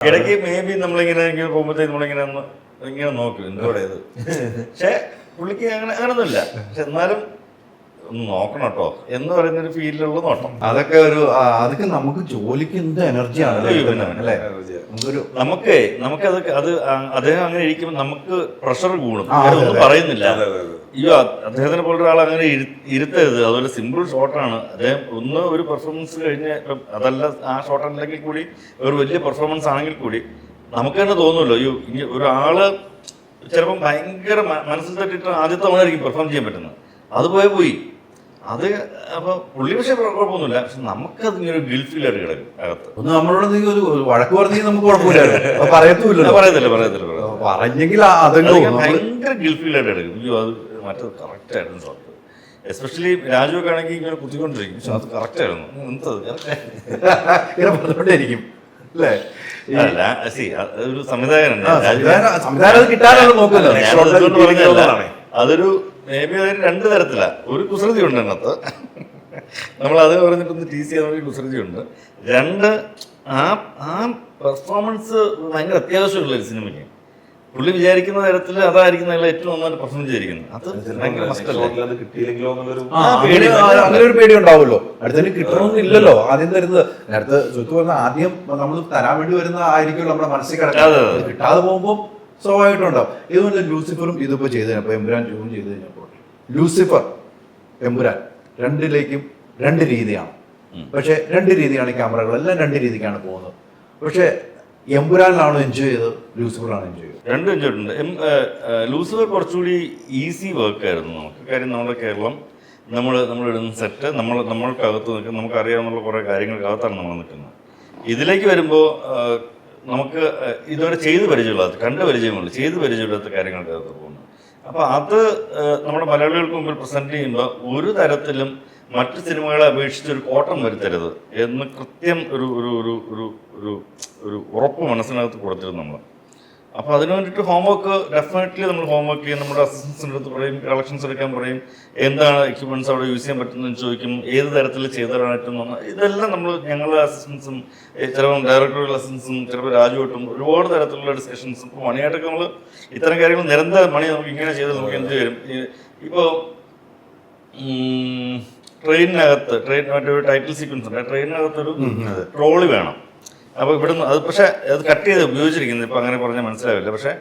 ഇടയ്ക്ക് may be നമ്മളിങ്ങനെ പോകുമ്പോഴത്തേക്ക് നമ്മളിങ്ങനെ ഒന്ന് ഇങ്ങനെ നോക്കും എന്തോടെ ഇത്. പക്ഷെ പുള്ളിക്ക് അങ്ങനെ അങ്ങനൊന്നുമില്ല. പക്ഷെ എന്നാലും ഒന്ന് നോക്കണം കേട്ടോ. എന്ന് പറയുന്ന ഒരു ഫീലിലുള്ള നോട്ടം. അതൊക്കെ ഒരു അതൊക്കെ നമുക്ക് ജോലിക്ക് എന്ത് എനർജിയാണ് നമുക്ക് നമുക്കൊരു നമുക്ക് നമുക്കത് അത് അദ്ദേഹം അങ്ങനെ ഇരിക്കുമ്പോൾ നമുക്ക് പ്രഷർ കൂടും. ഒന്നും പറയുന്നില്ല. അതെ, അതെ, അതെ. അയ്യോ അദ്ദേഹത്തിനെ പോലെ ഒരാൾ അങ്ങനെ ഇരു- ഇരുത്തരുത്. അതുപോലെ സിമ്പിൾ ഷോട്ടാണ് അദ്ദേഹം ഒന്ന് ഒരു പെർഫോമൻസ് കഴിഞ്ഞ് ഇപ്പം അതല്ല ആ ഷോട്ട് അല്ലെങ്കിൽ കൂടി ഒരു വലിയ പെർഫോമൻസ് ആണെങ്കിൽ കൂടി നമുക്ക് തന്നെ തോന്നുമല്ലോ. അയ്യോ ഇനി ഒരാൾ ചിലപ്പം ഭയങ്കര മനസ്സിൽ തട്ടിട്ട് ആദ്യത്തെ തവണയായിരിക്കും പെർഫോം ചെയ്യാൻ പറ്റുന്നത്. അത് പോയ പോയി. അത് അപ്പൊ പുള്ളി പക്ഷേ കുഴപ്പമൊന്നുമില്ല. പക്ഷെ നമുക്കത് ഇങ്ങനെ ഒരു കിടക്കും അകത്ത്. ഒന്ന് നമ്മളോട് ഒരു വഴക്ക് പറഞ്ഞെങ്കിൽ നമുക്ക് കുഴപ്പമില്ല പറയത്തില്ല പറയത്തില്ല പറയത്തില്ല. പറഞ്ഞെങ്കിൽ ഭയങ്കര ഗിൽഫിലായിട്ട് എടുക്കും അയ്യോ അത് മറ്റത് കറക്റ്റ് ആയിരുന്നു സാർ. എസ്പെഷ്യലി രാജുവൊക്കെ ആണെങ്കിൽ ഇങ്ങനെ കുത്തിക്കൊണ്ടിരിക്കും. പക്ഷെ അത് കറക്റ്റ് ആയിരുന്നു. എന്തത് ഇങ്ങനെ പറഞ്ഞുകൊണ്ടേയിരിക്കും. അല്ലേ? സി ഒരു. അതൊരു മേ ബി രണ്ട് തരത്തിലാ. ഒരു കുസൃതി ഉണ്ട് അതിനകത്ത്. നമ്മൾ അത് പറഞ്ഞിട്ടൊന്ന് ടീസ് ചെയ്യാൻ കുസൃതി ഉണ്ട്. രണ്ട് ആ ആ പെർഫോമൻസ് ഭയങ്കര അത്യാവശ്യമുള്ള ഒരു സിനിമയ്ക്ക് പുള്ളി വിചാരിക്കുന്ന തരത്തിൽ അതായിരിക്കും അതിൽ ഏറ്റവും നന്നായിട്ട് പ്രശ്നം ചെയ്തിരിക്കുന്നത് അത് ഭയങ്കര മസ്റ്റല്ലേ ഷോട്ടിൽ അത് കിട്ടിയില്ലെങ്കിലോ എന്നുള്ളൊരു ആ, പേടി അങ്ങനെ ഒരു പേടി ഉണ്ടാവുമല്ലോ. അടുത്തതിന് കിട്ടണമെന്ന് ഇല്ലല്ലോ. ആദ്യം തരുന്നത്. നേരത്തെ ചുറ്റു പറഞ്ഞ ആദ്യം നമ്മൾ തരാൻ വേണ്ടി വരുന്ന ആയിരിക്കും നമ്മുടെ മനസ്സിൽ അതെ, കിട്ടാതെ പോകുമ്പോൾ സ്വാഭാവികമായിട്ടും ഉണ്ടാവും. ഇതുപോലെ ലൂസിഫറും ഇതിപ്പോ ചെയ്ത് കഴിഞ്ഞപ്പോ എമ്പുരാൻ ജൂൺ ചെയ്ത് കഴിഞ്ഞപ്പോൾ ലൂസിഫർ എമ്പുരാൻ രണ്ടിലേക്കും രണ്ട് രീതിയാണ്. പക്ഷെ രണ്ട് രീതിയാണ് ഈ ക്യാമറകളെല്ലാം രണ്ട് രീതിക്കാണ് പോകുന്നത്. പക്ഷെ എമ്പുരാനിലാണോ എൻജോയ് ചെയ്തത്? ലൂസിഫറാണ് എൻജോയ് രണ്ടും ചെയ്തിട്ടുണ്ട്. എം ഏഹ്, ഏഹ്, ലൂസിഫർ കുറച്ചുകൂടി ഈസി വർക്ക് ആയിരുന്നു നമുക്ക്. കാര്യം നമ്മുടെ കേരളം നമ്മൾ നമ്മൾ ഇടുന്ന സെറ്റ് നമ്മൾ നമ്മൾക്കകത്ത് നിൽക്കുന്ന നമുക്ക് അറിയാവുന്ന കുറേ കാര്യങ്ങൾക്കകത്താണ് നമ്മൾ നിൽക്കുന്നത്. ഇതിലേക്ക് വരുമ്പോൾ നമുക്ക് ഇതുവരെ ചെയ്ത് പരിചയമില്ലാത്ത കണ്ട് പരിചയമുള്ളൂ ചെയ്ത് പരിചയമില്ലാത്ത കാര്യങ്ങൾക്കകത്ത് പോകുന്നു. അപ്പോൾ അത് നമ്മുടെ മലയാളികൾക്ക് മുമ്പിൽ പ്രസന്റ് ചെയ്യുമ്പോൾ ഒരു തരത്തിലും മറ്റു സിനിമകളെ അപേക്ഷിച്ച് ഒരു കോട്ടം വരുത്തരുത് എന്ന് കൃത്യം ഒരു ഒരു ഒരു ഒരു ഒരു ഉറപ്പ് മനസ്സിനകത്ത് കൊടുത്തിരുന്നു നമ്മൾ അപ്പോൾ അതിന് വേണ്ടിയിട്ട് ഹോംവർക്ക് ഡെഫിനറ്റ്ലി നമ്മൾ ഹോംവർക്ക് ചെയ്യും നമ്മുടെ അസിസ്റ്റൻസിന്റെ അടുത്ത് പറയും കളക്ഷൻസ് എടുക്കാൻ പറയും എന്താണ് എക്യുപ്മെന്റ്സ് അവിടെ യൂസ് ചെയ്യാൻ പറ്റുന്നതെന്ന് ചോദിക്കും ഏത് തരത്തിൽ ചെയ്തതാണ് ഏറ്റവും നന്നായി ഇതെല്ലാം നമ്മൾ ഞങ്ങളുടെ അസിസ്റ്റൻസും ചിലപ്പോൾ ഡയറക്ടറുടെ അസിസ്റ്റൻസും ചിലപ്പോൾ രാജുവായിട്ടും ഒരുപാട് തരത്തിലുള്ള ഡിസ്കഷൻസ് ഇപ്പോൾ മണിയായിട്ടൊക്കെ നമ്മൾ ഇത്തരം കാര്യങ്ങൾ നിരന്തരം മണി നമുക്ക് ഇങ്ങനെ ചെയ്ത് നമുക്ക് എന്ത് വരും? ഇപ്പോൾ ട്രെയിനിനകത്ത് ട്രെയിൻ മറ്റൊരു ടൈറ്റിൽ സീക്വൻസ് ഉണ്ട്. ട്രെയിനിനകത്തൊരു. ട്രോളി വേണം. അപ്പോൾ ഇവിടുന്ന് അത് പക്ഷേ അത് കട്ട് ചെയ്ത് ഉപയോഗിച്ചിരിക്കുന്നത് ഇപ്പം അങ്ങനെ പറഞ്ഞാൽ മനസ്സിലാവില്ല. പക്ഷേ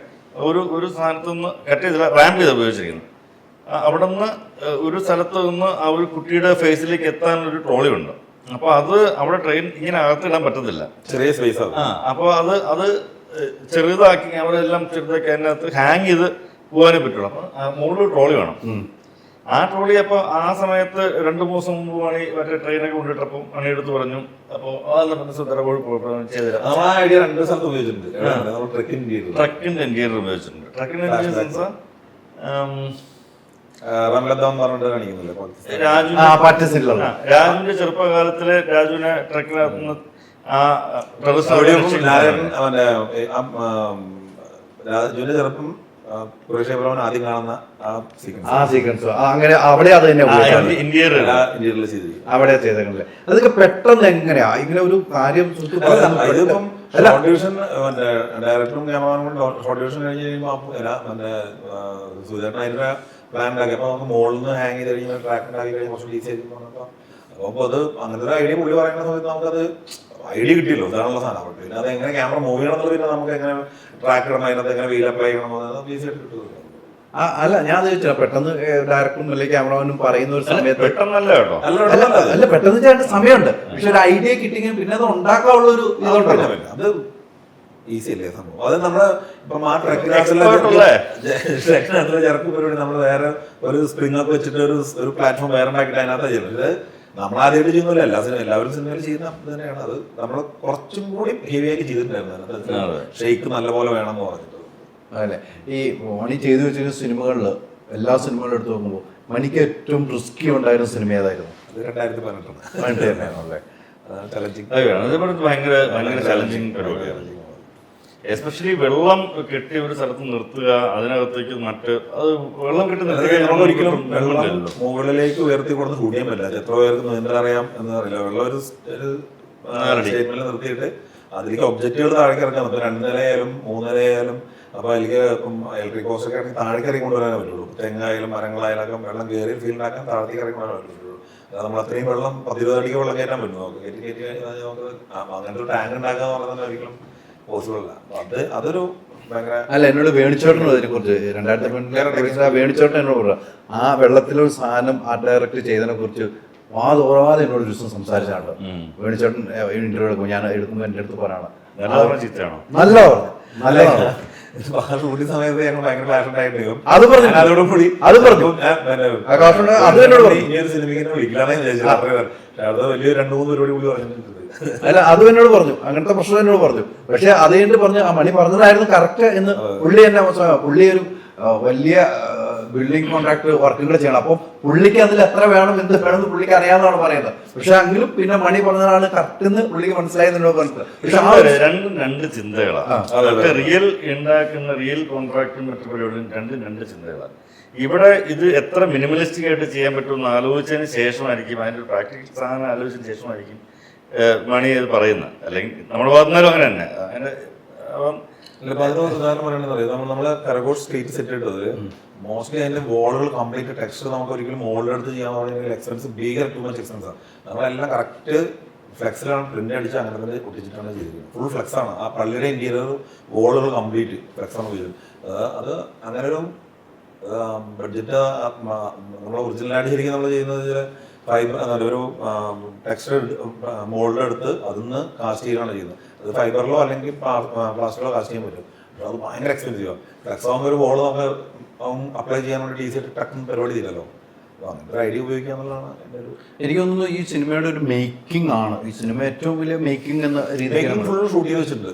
ഒരു ഒരു സ്ഥാനത്ത് നിന്ന് കട്ട് ചെയ്ത് റാമ്പ് ചെയ്ത് ഉപയോഗിച്ചിരിക്കുന്നു. അവിടെ നിന്ന് ഒരു സ്ഥലത്ത് നിന്ന് ആ ഒരു കുട്ടിയുടെ ഫേസിലേക്ക് എത്താൻ ഒരു ട്രോളി ഉണ്ട്. അപ്പോൾ അത് അവിടെ ട്രെയിൻ ഇങ്ങനെ അകത്തിടാൻ പറ്റത്തില്ല. ചെറിയ സ്പേസ് ആണ് ആ അപ്പോൾ അത് അത് ചെറുതാക്കി അവിടെ എല്ലാം ചെറുതാക്കി അതിനകത്ത് ഹാങ് ചെയ്ത് പോകാനേ പറ്റുള്ളൂ. അപ്പം മുകളിൽ ട്രോളി വേണം. ആ ട്രോളി അപ്പോൾ ആ സമയത്ത് രണ്ടു മൂന്ന് ദിവസം മുമ്പ് മണി മറ്റേ ട്രെയിനൊക്കെ കൊണ്ടിട്ടപ്പോ മണി എടുത്ത് പറഞ്ഞു. അപ്പോൾ അതെല്ലാം സുന്ദര ചെയ്തുതരാം ആ ഐഡിയ രണ്ട് സ്ഥലത്ത് ഉപയോഗിച്ചിട്ടുണ്ട്. ഉപയോഗിച്ചിട്ടുണ്ട്. രാജുവിന്റെ ചെറുപ്പകാലത്തിലെ രാജുവിനെ ട്രക്കിനകത്ത് നിന്ന് ആ ആം, രാജുവിന്റെ ചെറുപ്പം കുറേശ്ശെ ആദ്യം കാണുന്ന ആ സീക്വൻസ് ആ സീക്വൻസ് അങ്ങനെ അവിടെ അത് തന്നെ ഇന്ത്യയിൽ ചെയ്തിരിക്കും. അവിടെ ചെയ്തേക്കണല്ലേ അതൊക്കെ പെട്ടെന്ന് എങ്ങനെയാ? ഇങ്ങനെ ഒരു കാര്യം ഇതിപ്പം ഷോർട്ട് മറ്റേ ഡയറക്ടറും ക്യാമറമാനും ഷോർട്ട് ഡിവിഷൻ കഴിഞ്ഞ് കഴിയുമ്പോൾ മറ്റേ സുധേട്ടൻ അതിന്റെ പ്ലാൻ ഉണ്ടാക്കി. അപ്പൊ നമുക്ക് മുകളിൽ നിന്ന് ഹാങ് ചെയ്ത് കഴിയുമ്പോൾ ട്രാക്ക് ഉണ്ടാക്കി കഴിഞ്ഞാൽ കുറച്ച് ഡീസ് ചെയ്ത് പറഞ്ഞപ്പോ അപ്പൊ അത് അങ്ങനത്തെ ഒരു ഐഡിയ പുള്ളി പറയുന്ന സമയത്ത് നമുക്കത് ഐഡിയ കിട്ടിയല്ലോ ഇതാണുള്ള സാധനം. പിന്നെ അത് എങ്ങനെ ക്യാമറ മൂവ് ചെയ്യണമെന്നുള്ള പിന്നെ നമുക്ക് എങ്ങനെ ട്രാക്ക് ഇടണം അതിനകത്ത് എങ്ങനെ വീൽ അപ്ലൈ ചെയ്യണം ആയിട്ട് കിട്ടുമല്ലോ അല്ല ഞാൻ ചോദിച്ചാ പെട്ടെന്ന് ഡയറക്ടറും അല്ലെങ്കിൽ ക്യാമറമാനും പറയുന്ന ഒരു സമയത്ത് പെട്ടെന്നല്ല കേട്ടോ. അല്ല അല്ല പെട്ടെന്ന് ചേട്ടൻ സമയമുണ്ട്. പക്ഷെ ഒരു ഐഡിയ കിട്ടിയെങ്കിൽ പിന്നെ അത് ഉണ്ടാക്കാനുള്ള ഒരു ഇതുണ്ടല്ലോ അത് ഈസി അല്ലേ സംഭവം? അത് നമ്മൾ ഇപ്പം ആ? ട്രക്കിനകത്തുള്ള ചെറുക്ക് പരിപാടി നമ്മൾ വേറെ ഒരു സ്പ്രിംഗ് ഒക്കെ വെച്ചിട്ട് ഒരു ഒരു പ്ലാറ്റ്ഫോം വേറെ ഉണ്ടാക്കിയിട്ട് അതിനകത്ത് ചെയ്യുന്നത് നമ്മൾ ആദ്യമായിട്ട് ചെയ്യുന്നില്ല എല്ലാ സിനിമ എല്ലാവരും സിനിമയിൽ ചെയ്യുന്ന തന്നെയാണ്. അത് നമ്മൾ കുറച്ചും കൂടി ഹെവി ആക്കി ചെയ്തിട്ടുണ്ടായിരുന്നു. ഷെയ്ക്ക് നല്ലപോലെ വേണം എന്ന് പറഞ്ഞിട്ട്. അതെ. ഈ മോണി ചെയ്തു വെച്ചിരുന്ന സിനിമകളിൽ എല്ലാ സിനിമകളും എടുത്തു നോക്കുമ്പോൾ മണിക്ക് ഏറ്റവും റിസ്കി ഉണ്ടായിരുന്ന സിനിമ ഏതായിരുന്നു? അത് രണ്ടായിരത്തി പതിനെട്ടാണ് ചലഞ്ചിങ് ഭയങ്കര ഭയങ്കര ചലഞ്ചിങ് പരിപാടിയാണ്. എസ്പെഷ്യലി വെള്ളം കെട്ടി ഒരു സ്ഥലത്ത് നിർത്തുക അതിനകത്തേക്ക് നട്ട് അത് വെള്ളം കെട്ടി നിർത്തി നമ്മൾ ഒരിക്കലും വെള്ളം വെള്ളമില്ലല്ലോ. മുകളിലേക്ക് ഉയർത്തി കൊടുത്ത് കൂടിയാൻ പറ്റില്ല എത്ര ഉയർത്തുന്നു എന്തറിയാം അറിയാം എന്ന് അറിയില്ല. വെള്ളം ഒരു. നിർത്തിയിട്ട് അതിലേക്ക് ഒബ്ജക്റ്റുകൾ താഴേക്ക് ഇറക്കാം അപ്പൊ രണ്ട് നിലയായാലും മൂന്ന് നിലയായാലും അപ്പൊ അതിലേക്ക് ഇപ്പം ഇലക്ട്രിക് പോസ്റ്റ് ഒക്കെ ആണെങ്കിൽ താഴേക്ക് ഇറങ്ങി കൊണ്ടുവരാനേ പറ്റുള്ളൂ. തെങ്ങായാലും മരങ്ങളായാലും വെള്ളം കയറി ഫീൽഡാക്കാൻ താഴത്തേക്ക് ഇറങ്ങി കൊണ്ടുവരാൻ പറ്റുള്ളൂ. നമ്മൾ അത്രയും വെള്ളം പത്തിരുപത് അടിക്ക് വെള്ളം കയറ്റാൻ പറ്റും നമുക്ക് കയറ്റി കയറ്റി കഴിഞ്ഞാൽ നമുക്ക് അങ്ങനത്തെ ഒരു ടാങ്ക് ഉണ്ടാക്കുക എന്ന് പറയുന്നത് ഒരിക്കലും പോസിബിൾ അല്ല. അത് അതൊരു അല്ല എന്നോട് വേണിച്ചോട്ടനോട് അതിനെ കുറിച്ച് രണ്ടായിരത്തി പന്ത്രണ്ടിലെ വേണിച്ചോട്ടൻ എന്നോട് പറഞ്ഞു ആ വെള്ളത്തിലൊരു സാധനം ആ ഡയറക്റ്റ് ചെയ്തതിനെ കുറിച്ച് വാ തോറാതെ എന്നോട് ഒരു ദിവസം സംസാരിച്ചാണ്. വേണിച്ചോട്ടൻ ഇന്റർവ്യൂ എടുക്കും ഞാൻ എടുക്കുമ്പോൾ എന്റെ അടുത്ത് പറയണം നല്ല ചിത്രമാണോ നല്ല നല്ല. ഷൂട്ടിംഗ് സമയത്ത് ഞങ്ങൾ ഭയങ്കര അത് പറഞ്ഞു. അതോടുകൂടി അത് പറഞ്ഞു. അത് എന്നോട് ഒരു സിനിമയ്ക്ക്. അത് വലിയ രണ്ട് മൂന്ന് പരിപാടി കൂടി പറഞ്ഞിട്ടുണ്ട്. അല്ല അതും എന്നോട് പറഞ്ഞു. അങ്ങനത്തെ പ്രശ്നം എന്നോട് പറഞ്ഞു. പക്ഷെ അത് കഴിഞ്ഞിട്ട് പറഞ്ഞു ആ മണി പറഞ്ഞതായിരുന്നു കറക്റ്റ് എന്ന് പുള്ളി എന്നെ പുള്ളി ഒരു വലിയ ബിൽഡിംഗ് കോൺട്രാക്ട് വർക്കുകൾ ചെയ്യണം. അപ്പോൾ പുള്ളിക്ക് അതിൽ എത്ര വേണം എന്ത് വേണം പുള്ളിക്ക് അറിയാമെന്നാണ് പറയുന്നത്. പക്ഷെ എങ്കിലും പിന്നെ മണി പറഞ്ഞതാണ് കറക്റ്റ് എന്ന് പുള്ളിക്ക് മനസ്സിലായെന്നോട് മനസ്സിലായി രണ്ടും രണ്ട് ചിന്തകളാണ്. റിയൽ ഉണ്ടാക്കുന്ന റിയൽ കോൺട്രാക്റ്റും മറ്റു പരിപാടിയും രണ്ടും രണ്ട് ചിന്തകളാണ്. ഇവിടെ ഇത് എത്ര മിനിമലിസ്റ്റിക് ആയിട്ട് ചെയ്യാൻ പറ്റുമെന്ന് ആലോചിച്ചതിന് ശേഷമായിരിക്കും അതിന്റെ ഒരു പ്രാക്ടിക്കൽ സാധനം ആലോചിച്ചതിന് ശേഷമായിരിക്കും മണി അത് പറയുന്നത്. അല്ലെങ്കിൽ നമ്മൾ ഭാഗത്തുനിന്നാലും അങ്ങനെ തന്നെ. അങ്ങനെ അപ്പം ഇപ്പൊ ഉദാഹരണം അറിയാം? നമ്മൾ നമ്മളെ കരകോട്ട് സ്ട്രീറ്റ് സെറ്റ് ഇട്ടത്. മോസ്റ്റ്ലി അതിന്റെ വോളുകൾ കംപ്ലീറ്റ് ടെക്സ്ചർ നമുക്ക് ഒരിക്കലും മോളിലെടുത്ത് ചെയ്യാൻ പറഞ്ഞാൽ എക്സ്പെൻസ് ഭീകര ടു മച്ച് എക്സ്പെൻസ് ആണ് നമ്മളെല്ലാം കറക്റ്റ് ഫ്ലെക്സിലാണ് പ്രിന്റ് അടിച്ച് അങ്ങനെ തന്നെ ഒട്ടിച്ചിട്ടാണ് ചെയ്തിരിക്കുന്നത്. ഫുൾ ഫ്ലെക്സ് ആണ്. ആ പള്ളിയുടെ ഇന്റീരിയർ വോളുകൾ കംപ്ലീറ്റ് ഫ്ലെക്സ് ആണ് ഉപയോഗിച്ചത് അത് അങ്ങനെ ഒരു ബഡ്ജറ്റ് നമ്മൾ ഒറിജിനലായിട്ട് ശരിക്കും നമ്മൾ ചെയ്യുന്നത് ഫൈബർ ഒരു ടെക്സ്റ്റർ മോൾഡ് എടുത്ത് അതിന്ന് കാസ്റ്റ് ചെയ്യാനാണ് ചെയ്യുന്നത്. അത് ഫൈബറിലോ അല്ലെങ്കിൽ പ്ലാസ്റ്ററിലോ കാസ്റ്റ് ചെയ്യാൻ പറ്റും. അത് ഭയങ്കര എക്സ്പെൻസീവ് ആണ്. ഫ്ലെക്സ് ആകുമ്പോൾ ഒരു ബോൾ നമുക്ക് അപ്ലൈ ചെയ്യാൻ വേണ്ടി ഈസി ആയിട്ട് ടക്കും പരിപാടി ചെയ്തല്ലോ അപ്പോൾ ഐഡിയ ഉപയോഗിക്കുക എന്നുള്ളതാണ് എന്റെ ഒരു എനിക്ക് തോന്നുന്നു ഈ സിനിമയുടെ ഒരു മേക്കിംഗ് ആണ്. ഈ സിനിമ ഏറ്റവും വലിയ മേക്കിംഗ് എന്ന രീതിയിൽ ഫുൾ ഷൂട്ട് ചെയ്ത് വെച്ചിട്ടുണ്ട്.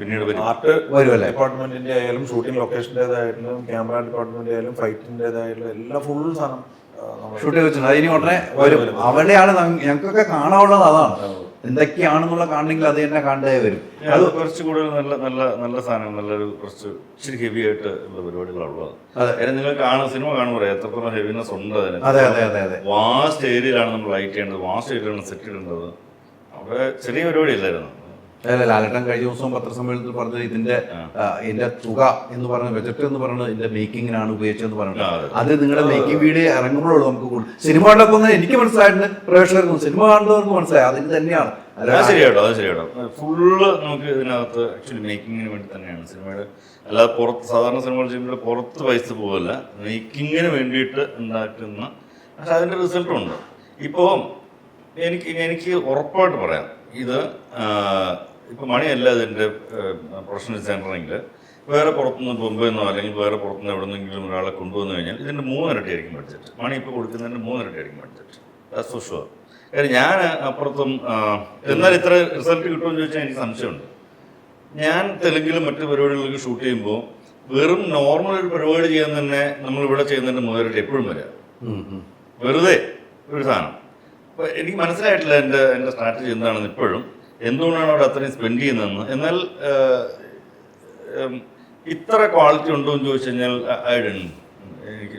പിന്നീട്. ആർട്ട് വരുമല്ലേ? ഡിപ്പാർട്ട്മെന്റിന്റെ ആയാലും ഷൂട്ടിംഗ് ലൊക്കേഷന്റെതായാലും ക്യാമറ ഡിപ്പാർട്ട്മെന്റ് ആയാലും ഫൈറ്റിന്റെതായാലും എല്ലാം ഫുൾ സാധനം ഷൂട്ട് ചെയ്ത് വെച്ചിട്ടുണ്ട്. അതിന് ഉടനെ വരും അവിടെയാണ് ഞങ്ങൾക്കൊക്കെ കാണാനുള്ളത് അതാണ്. എന്തൊക്കെയാണെന്നുള്ള കാണണമെങ്കിൽ അത് തന്നെ കണ്ടേ വരും. അത് കുറച്ച് കൂടുതൽ നല്ല നല്ല നല്ല സാധനം നല്ലൊരു കുറച്ച് ഇച്ചിരി ഹെവി ആയിട്ട് ഉള്ള പരിപാടികളുള്ളത് അതെ. നിങ്ങൾ കാണുന്ന സിനിമ കാണുമ്പോൾ എത്രത്തോളം ഹെവിനെസ് ഉണ്ട് അതിന് അതെ അതെ അതെ അതെ. വാസ്റ്റ് ഏരിയയിലാണ് നമ്മൾ ലൈറ്റ് ചെയ്യേണ്ടത് വാസ്റ്റ് ഏരിയയിലാണ് സെറ്റ് ഇടേണ്ടത്. അവിടെ ചെറിയ പരിപാടി അല്ലായിരുന്നു. അല്ല ലാലട്ടൻ കഴിഞ്ഞ ദിവസം പത്രസമ്മേളനത്തിൽ പറഞ്ഞത് ഇതിന്റെ ഇതിന്റെ തുക എന്ന് പറഞ്ഞ ബജറ്റ് എന്ന് പറയുന്നത് ഇതിന്റെ മേക്കിങ്ങിനാണ് ഉപയോഗിച്ചതെന്ന് പറഞ്ഞിട്ട്. പറഞ്ഞത് അത്. നിങ്ങളുടെ മേക്കിംഗ് വീഡിയോ ഇറങ്ങുമ്പോഴുള്ളൂ നമുക്ക് കൂടുതൽ. സിനിമ കണ്ടപ്പോൾ എനിക്ക് മനസ്സിലായിട്ടുണ്ട് പ്രേക്ഷകർക്കും സിനിമ കാണുന്നവർക്ക് മനസ്സിലായി. അതിന് തന്നെയാണ്. ശരിയാട്ടോ അത് ശരിയാട്ടോ ഫുള്ള് നമുക്ക് ഇതിനകത്ത് ആക്ച്വലി മേക്കിങ്ങിന് വേണ്ടി തന്നെയാണ് സിനിമയുടെ. അല്ലാതെ പുറത്ത് സാധാരണ സിനിമകൾ ചെയ്യുമ്പോൾ പുറത്ത് പൈസ പോകല്ല മേക്കിങ്ങിന് വേണ്ടിയിട്ട് ഉണ്ടാക്കുന്ന പക്ഷെ അതിന്റെ റിസൾട്ടും ഉണ്ട്. ഇപ്പോൾ എനിക്ക് എനിക്ക് ഉറപ്പായിട്ട് പറയാം. ഇത് ഇപ്പോൾ മണിയല്ല അതിന്റെ പ്രൊഫഷണൽ സെന്ററിങ്ങിൽ വേറെ പുറത്തുനിന്ന് നിന്നോ അല്ലെങ്കിൽ വേറെ പുറത്തുനിന്ന് എവിടെ നിന്നെങ്കിലും ഒരാളെ കൊണ്ടുവന്നു കഴിഞ്ഞാൽ ഇതിന്റെ മൂന്നിരട്ടി ആയിരിക്കും ബഡ്ജറ്റ്. മണി ഇപ്പോൾ കൊടുക്കുന്നതിന്റെ മൂന്നിരട്ടി ആയിരിക്കും ബഡ്ജറ്റ്. ദാറ്റ്സ് ഫോർ ഷുവർ കാര്യം ഞാൻ അപ്പുറത്തും എന്നാൽ ഇത്ര റിസൾട്ട് കിട്ടുമെന്ന് ചോദിച്ചാൽ എനിക്ക് സംശയമുണ്ട്. ഞാൻ തെലുങ്കിലും മറ്റു പരിപാടികളിലൊക്കെ ഷൂട്ട് ചെയ്യുമ്പോൾ വെറും നോർമൽ ഒരു പരിപാടി ചെയ്യാൻ തന്നെ നമ്മൾ ഇവിടെ ചെയ്യുന്നതിന്റെ മൂന്നിരട്ടി എപ്പോഴും വരിക. വെറുതെ ഒരു സാധനം. അപ്പോൾ എനിക്ക് മനസ്സിലായിട്ടില്ല എന്റെ എന്റെ സ്ട്രാറ്റജി എന്താണെന്ന് ഇപ്പോഴും. എന്തുകൊണ്ടാണ് അവിടെ അത്രയും സ്പെൻഡ് ചെയ്യുന്നതെന്ന്? എന്നാൽ ഇത്ര ക്വാളിറ്റി ഉണ്ടോ എന്ന് ചോദിച്ചു കഴിഞ്ഞാൽ ഐ എനിക്ക്